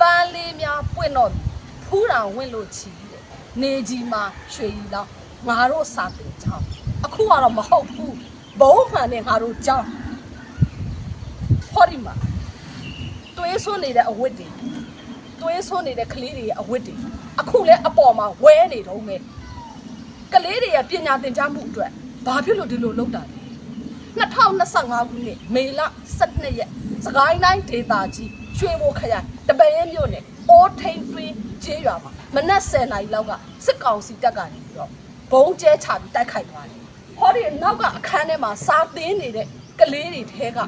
ပန်းလေးများပွင့်တော့ဖူးတာဝင့်လို့ချီတဲ့နေကြီးမှာရွှေရီလောင်းငါတို့စာတင်ကြောင်းအခုကတော့မဟုတ်ဘူးဘုံမှန်နဲ့ငါတို့ကြောင်းဟောဒီမှာသွေးဆွနေတဲ့အဝတ်တွေသွေးဆွနေတဲ့ကလေးတွေရဲ့အဝတ်တွေအခုလဲအပေါ်မှာဝဲနေတော့မယ်ကလေးတွေရဲ့ပညာသင်ကြားမှုအတွက်ဘာဖြစ်လို့ဒီလိုလုပ်တာလဲ 2025ခုနှစ်မေလ12ရက်စကိုင်းတိုင်းဒေသကြီးရွှေဘိုခရိုင်တပည့်ရဲမြို့နယ်အိုးထိန်တွင်းကျေးရွာမှာမနက်10:00နာရီလောက်ကစစ်ကောင်စီတပ်ကနေပြီးတော့ဘုံကျဲချပြီးတိုက်ခိုက်သွားတယ်။ဟောဒီနောက်ကအခန်းထဲမှာစာသင်နေတဲ့ကလေးတွေထဲက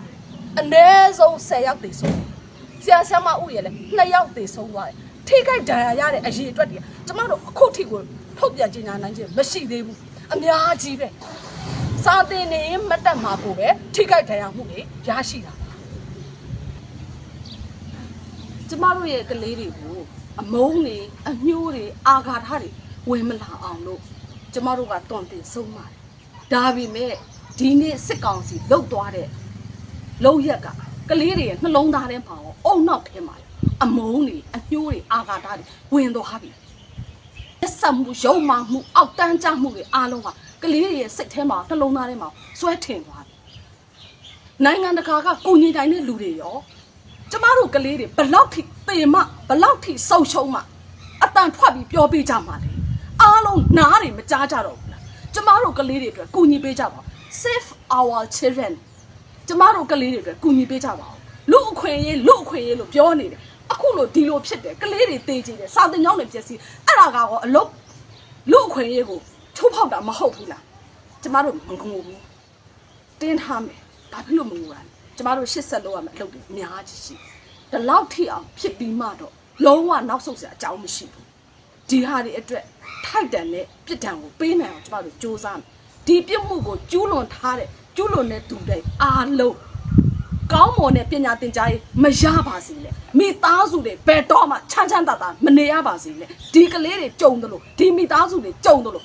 အနည်းဆုံး10ယောက်သေဆုံးတယ်။ဆရာဆရာမဦးရယ်လည်း2ယောက်သေဆုံးသွားတယ်။ထိခိုက်ဒဏ်ရာရတဲ့အရေးအတွက်တွေကျမတို့အခုထိကိုထုတ်ပြန်ကြေညာနိုင်ခြင်းမရှိသေးဘူး။အများကြီးပဲ။ စာတင်နေရင်မတက်မှာကိုပဲထိခိုက်ဒဏ်ရာမှုတွေရရှိတာပါကျမတို့ရဲ့ကလေးတွေကိုအမုန်းတွေအညှိုးတွေအာဃာတတွေဝင်မလာအောင်လို့ကျမတို့ကတွန်တင်ဆုံးပါတယ်ဒါပေမဲ့ဒီနေ့စစ်ကောင်စီလုတ်သွားတဲ့လုံရက်ကကလေးတွေရဲ့နှလုံးသားထဲမှာရောအုံနောက်ထဲမှာရောအမုန်းတွေအညှိုးတွေအာဃာတတွေဝင်သွားပြီလက်ဆက်မှုရုံမှမှုအောက်တန်းကြမှုတွေအားလုံးက ကလေးတွေရဲ့စိတ်ထဲမှာနှလုံးသားထဲမှာစွဲထင်သွားတယ်။နိုင်ငံတကာကကိုညီတိုင်းတဲ့လူတွေရောကျမတို့ကလေးတွေဘလောက်ထိသေမဘလောက်ထိဆုံရှုံမှအတန်ထွက်ပြီးပြောပြကြမှာလေ။အားလုံးနားတွေမကြားကြတော့ဘူးလား။ကျမတို့ကလေးတွေအတွက်ကိုညီပေးကြပါဦး Save our children ကျမတို့ကလေးတွေအတွက်ကိုညီပေးကြပါဦးလူအခွင့်အရေးလူအခွင့်အရေးလို့ပြောနေတယ်အခုလို့ဒီလိုဖြစ်တယ်ကလေးတွေတေးကြည့်တယ်စာတင်ကြောင်းတွေပြည့်စည်အဲ့ဒါကတော့အလုပ်လူအခွင့်အရေးကို ထိုးဖောက်တာမဟုတ်ဘူးလားကျမတို့မငုံဘူးတင်းထားမယ်ဘာဖြစ်လို့မငုံရလဲကျမတို့ရှစ်ဆက်လို့ရမယ်အလုပ်တွေအများကြီးရှိတယ်ဒီလောက်ထိအောင်ဖြစ်ပြီးမှတော့လုံးဝနောက်ဆုတ်စရာအကြောင်းမရှိဘူးဒီဟာတွေအတွက်ထိုက်တန်တဲ့ပြစ်ဒဏ်ကိုပေးနိုင်အောင်ကျမတို့စူးစမ်းမယ်ဒီပြစ်မှုကိုကျူးလွန်ထားတဲ့ကျူးလွန်တဲ့သူတွေအားလုံးကောင်းမွန်တဲ့ပညာသင်ကြားရေးမရပါစေနဲ့မိသားစုတွေဘယ်တော့မှချမ်းချမ်းသာသာမနေရပါစေနဲ့ဒီကလေးတွေကြုံတယ်လို့ဒီမိသားစုတွေကြုံတယ်လို့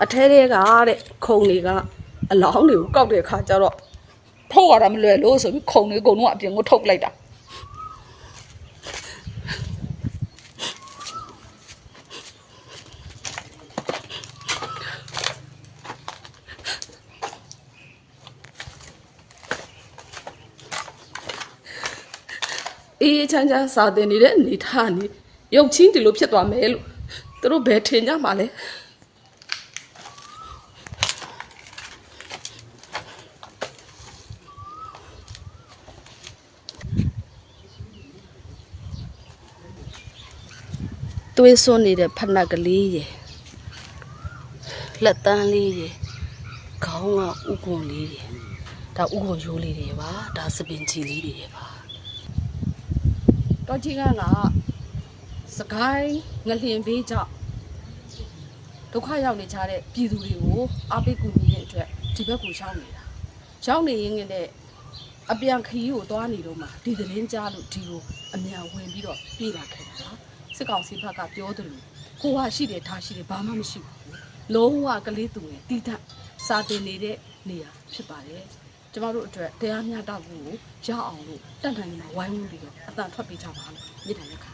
အထဲတွေကတဲ့ခုံတွေကအလောင်းတွေကိုကောက်တဲ့အခါကျတော့ထုတ်ရတာမလွယ်လို့ဆိုပြီးခုံတွေအကုန်လုံးအပြင်ကိုထုတ်လိုက်တာအေးချမ်းချမ်းစာတင်နေတဲ့အနေထားနေရုပ်ချင်းဒီလိုဖြစ်သွားမယ်လို့သူတို့ဘယ်ထင်ကြမှာလဲ သွေးစွန်းနေတဲ့ဖက်နှက်ကလေးရယ်လက်တန်းလေးရယ်ခေါင်းကဥကွန်လေးရယ်ဒါဥကွန်ရိုးလေးတွေပါဒါစပင်ချီလေးတွေပါတော့ကြီးကကစကိုင်းငလျင်ဘေးကြောင့်ဒုက္ခရောက်နေကြတဲ့ပြည်သူတွေကိုအားပေးကူညီတဲ့အတွက်ဒီဘက်ကိုရောက်နေတာရောက်နေရင်လည်းအပြန်ခရီးကိုသွားနေတော့မှဒီသတင်းကြားလို့ဒီကိုအမြန်ဝင်ပြီးတော့ပြေးလာခဲ့တာ စစ်ကောင်စီဘက်ကပြောတယ်လို့ကိုဟာရှိတယ်ထားရှိတယ်ဘာမှမရှိဘူးလုံးဝကလေးသူငယ်တီးထစာတင်နေတဲ့နေရာဖြစ်ပါတယ်ကျမတို့အတွက်တရားမျှတမှုကိုရအောင်လို့တန်တန်ကြီးမှာဝိုင်းဝန်းပြီးတော့အတန်ထွက်ပေးကြပါလို့မြေတိုင်လက်ခံ